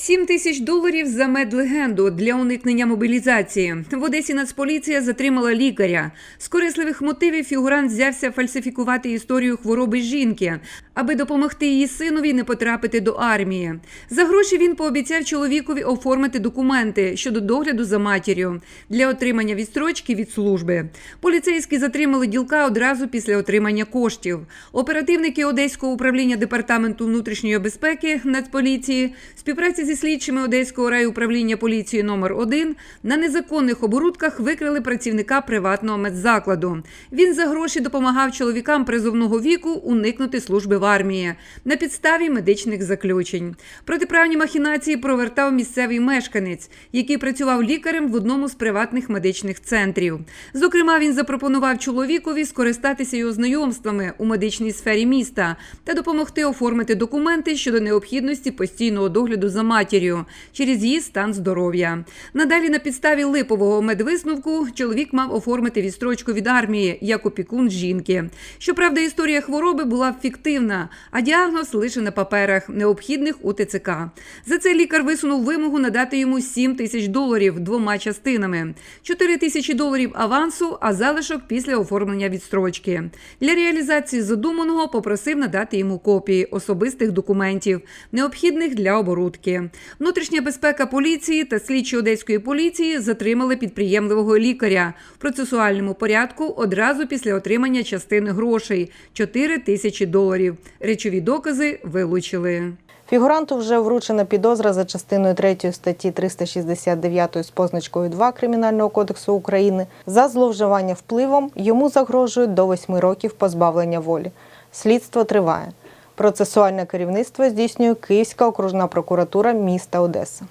7 тисяч доларів за медлегенду для уникнення мобілізації. В Одесі Нацполіція затримала лікаря. З корисливих мотивів фігурант взявся фальсифікувати історію хвороби жінки, аби допомогти її синові не потрапити до армії. За гроші він пообіцяв чоловікові оформити документи щодо догляду за матір'ю для отримання відстрочки від служби. Поліцейські затримали ділка одразу після отримання коштів. Оперативники Одеського управління департаменту внутрішньої безпеки Нацполіції співпраці зі слідчими Одеського райуправління поліції номер 1 на незаконних оборудках викрили працівника приватного медзакладу. Він за гроші допомагав чоловікам призовного віку уникнути служби в армії на підставі медичних заключень. Протиправні махінації провертав місцевий мешканець, який працював лікарем в одному з приватних медичних центрів. Зокрема, він запропонував чоловікові скористатися його знайомствами у медичній сфері міста та допомогти оформити документи щодо необхідності постійного догляду за матір'ю через її стан здоров'я. Надалі на підставі липового медвисновку чоловік мав оформити відстрочку від армії як опікун жінки. Щоправда, історія хвороби була фіктивна, а діагноз лише на паперах, необхідних у ТЦК. За це лікар висунув вимогу надати йому 7 тисяч доларів двома частинами: 4 тисячі доларів авансу, а залишок після оформлення відстрочки. Для реалізації задуманого попросив надати йому копії особистих документів, необхідних для оборудки. Внутрішня безпека поліції та слідчі одеської поліції затримали підприємливого лікаря в процесуальному порядку одразу після отримання частини грошей 4 тисячі доларів. Речові докази вилучили. Фігуранту вже вручена підозра за частиною 3 статті 369 з позначкою 2 Кримінального кодексу України. За зловживання впливом йому загрожують до 8 років позбавлення волі. Слідство триває. Процесуальне керівництво здійснює Київська окружна прокуратура міста Одеса.